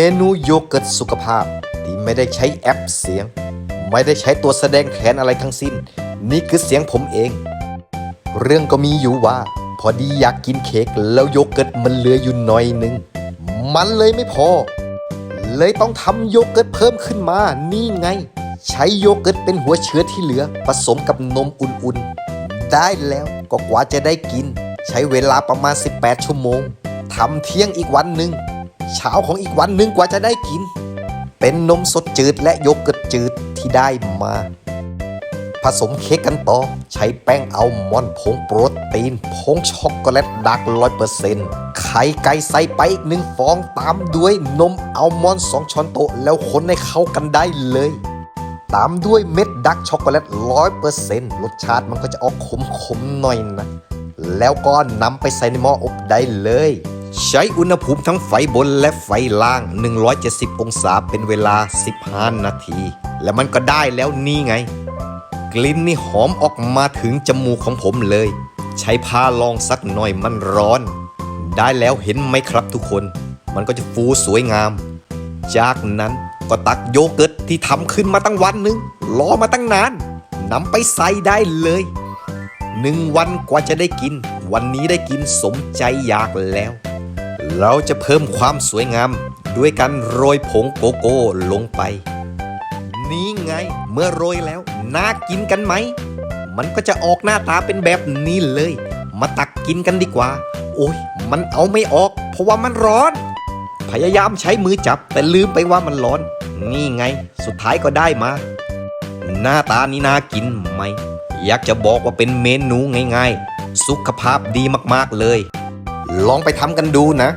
เมนูโยเกิร์ตสุขภาพ ที่ไม่ได้ใช้แอปเสียง ไม่ได้ใช้ตัวแสดงแทนอะไรทั้งสิ้น นี่คือเสียงผมเอง เรื่องก็มีอยู่ว่า พอดีอยากกินเค้กแล้วโยเกิร์ตมันเหลืออยู่หน่อยหนึง มันเลยไม่พอ เลยต้องทำโยเกิร์ตเพิ่มขึ้นมานี่ไง ใช้โยเกิร์ตเป็นหัวเชื้อที่เหลือ ผสมกับนมอุ่นๆ ได้แล้วก็กว่าจะได้กิน ใช้เวลาประมาณ 18 ชั่วโมงทำเที่ยงอีกวันหนึ่ง เช้าของอีกวันหนึ่งกว่าจะได้กิน เป็นนมสดจืดและโยเกิร์ตจืดที่ได้มา ผสมเค้กกันต่อ ใช้แป้งอัลมอนด์ผงโปรตีนผงช็อกโกแลตดักร้อยเปอร์เซ็นต์ไข่ไก่ใส่ไปอีกหนึ่งฟองตามด้วยนมอัลมอนด์สองช้อนโต๊ะแล้วคนให้เข้ากันได้เลยตามด้วยเม็ดดักช็อกโกแลตร้อยเปอร์เซ็นต์รสชาติมันก็จะออกขมๆหน่อยนะ แล้วก็นำไปใส่ในหม้ออบได้เลย ใช้อุณหภูมิทั้งไฟบนและไฟล่าง 170 องศาเป็นเวลา 15 นาที แล้วมันก็ได้แล้วนี่ไง กลิ่นนี่หอมออกมาถึงจมูกของผมเลย ใช้ผ้าลองสักหน่อยมันร้อน ได้แล้วเห็นไหมครับทุกคน มันก็จะฟูสวยงาม จากนั้นก็ตักโยเกิร์ตที่ทำขึ้นมาตั้งวันหนึ่งรอมาตั้งนานนำไปใส่ได้เลยหนึ่งวันกว่าจะได้กิน วันนี้ได้กินสมใจอยากแล้ว เราจะเพิ่มความสวยงาม ด้วยการโรยผงโกโก้ลงไป นี่ไงเมื่อโรยแล้วน่ากินกันไหม มันก็จะออกหน้าตาเป็นแบบนี้เลย มาตักกินกันดีกว่า โอ้ยมันเอาไม่ออก เพราะว่ามันร้อน พยายามใช้มือจับแต่ลืมไปว่ามันร้อน นี่ไง สุดท้ายก็ได้มา หน้าตานี่น่ากินไหม อยากจะบอกว่าเป็นเมนูง่ายๆ สุขภาพดีมากๆเลย ลองไปทำกันดูนะ